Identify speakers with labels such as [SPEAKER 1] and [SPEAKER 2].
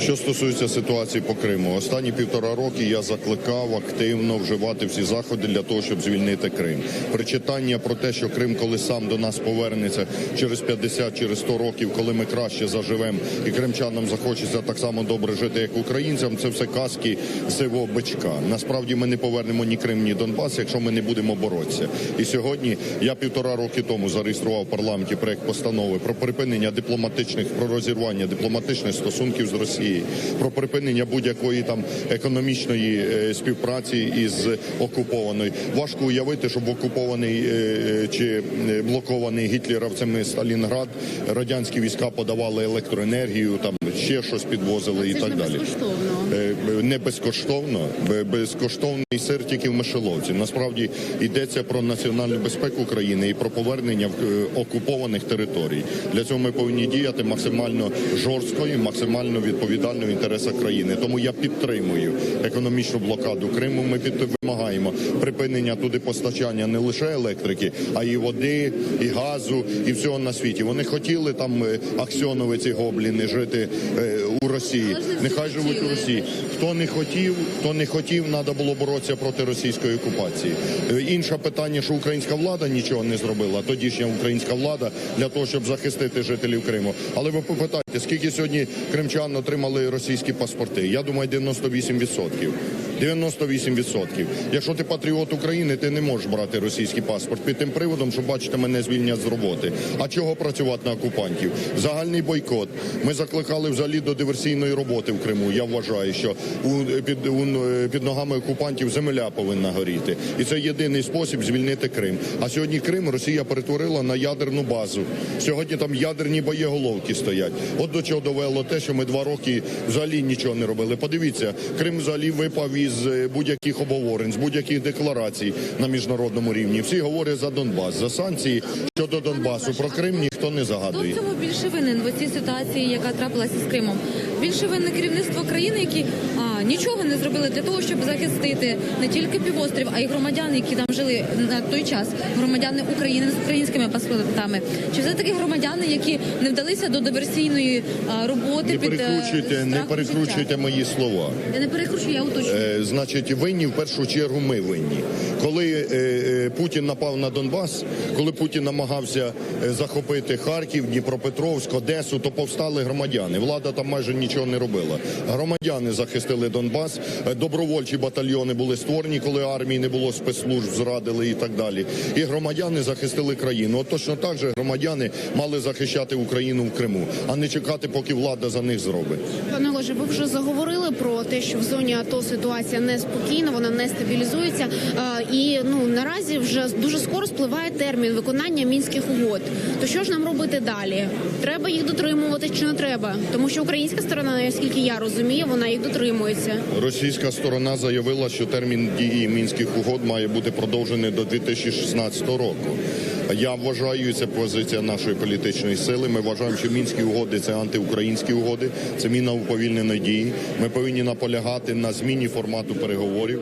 [SPEAKER 1] Що стосується ситуації по Криму, останні півтора роки я закликав активно вживати всі заходи для того, щоб звільнити Крим. Причитання про те, що Крим, коли сам до нас повернеться через 50, через 100 років, коли ми краще заживемо і кримчанам захочеться так само добре жити, як українцям, це все казки сивого бичка. Насправді ми не повернемо ні Крим, ні Донбас, якщо ми не будемо боротися. І сьогодні я півтора роки тому зареєстрував в парламенті проект постанови про припинення дипломатичних про розірвання дипломатичних стосунків з Росією, про припинення будь-якої там економічної е, співпраці із окупованою. Важко уявити, щоб окупований е, чи е, блокований гітлерівцями Сталінград радянські війська подавали електроенергію, там ще щось підвозили і
[SPEAKER 2] Це
[SPEAKER 1] так
[SPEAKER 2] не
[SPEAKER 1] далі.
[SPEAKER 2] безкоштовно.
[SPEAKER 1] Е, Не безкоштовно, безкоштовний сир тільки в мишеловці. Насправді йдеться про національну безпеку України і про повернення е, окупованих територій. Для цього ми повинні діяти максимально жорстко і максимально відповідально в інтересах країни. Тому я підтримую економічну блокаду Криму. Ми під вимагаємо припинення туди постачання не лише електрики, а й води, і газу, і всього на світі. Вони хотіли там е, аксьоновиці гобліни жити у Росії. Нехай живуть у. Росії. Хто не хотів, хто не хотів, треба було боротися проти російської окупації. Е, Інше питання, що українська влада нічого не зробила, тодішня українська влада для того, щоб захистити жителів Криму. Але ви попитайте, скільки сьогодні кримчан отримали російські паспорти? Я думаю, 98%. 98%. Якщо ти патріот України, ти не можеш брати російський паспорт під тим приводом, що бачите, мене звільнять з роботи. А чого працювати на окупантів? Загальний бойкот. Ми закликали взагалі до диверсійної роботи в Криму. Я вважаю, що у, під, у, під ногами окупантів земля повинна горіти. І це єдиний спосіб звільнити Крим. А сьогодні Крим Росія перетворила на ядерну базу. Сьогодні там ядерні боєголовки стоять. От до чого довело те, що ми два роки взагалі нічого не робили. Подивіться, Крим взагалі випав із е, будь-яких обговорень, з будь-яких декларацій на міжнародному рівні. Всі говорять за Донбас, за санкції щодо Донбасу. Про Крим ніхто не
[SPEAKER 2] Хто
[SPEAKER 1] загадує.
[SPEAKER 2] в цьому більше винен в цій ситуації, яка трапилася з Кримом? Більше винне керівництво країни, які а, нічого не зробили для того, щоб захистити не тільки півострів, а й громадян, які там жили на той час, громадяни України з українськими паспортами. Чи все таки громадяни, які не вдалися до диверсійної а, роботи
[SPEAKER 1] Не
[SPEAKER 2] під е,
[SPEAKER 1] перекручуйте, не перекручуйте мої слова.
[SPEAKER 2] Я не перекручую, я уточнюю.
[SPEAKER 1] Е, Значить, винні в першу чергу ми винні. Коли е, е, Путін напав на Донбас, коли Путін намагався е, захопити Харків, Дніпропетровськ, Одесу, то повстали громадяни. Влада там майже нічого не робила. Громадяни захистили Донбас, е, добровольчі батальйони були створені, коли армії не було спецслужб, зрадили і так далі. І громадяни захистили країну. От точно так же громадяни мали захищати Україну в Криму, а не чекати, поки влада за них зробить.
[SPEAKER 3] Пане Олеже, ви вже заговорили про те, що в зоні АТО ситуація неспокійна, вона не стабілізується. І ну наразі вже дуже скоро спливає термін виконання мінських угод. То що ж нам робити далі? Треба їх дотримувати чи не треба? Що українська сторона, наскільки я розумію, вона їх дотримується.
[SPEAKER 1] Російська сторона заявила, що термін дії мінських угод має бути продовжений до 2016 року. Я вважаю, і це позиція нашої політичної сили. Ми вважаємо, що мінські угоди це антиукраїнські угоди, це міна уповільненої дії. Ми повинні наполягати на зміні формату переговорів.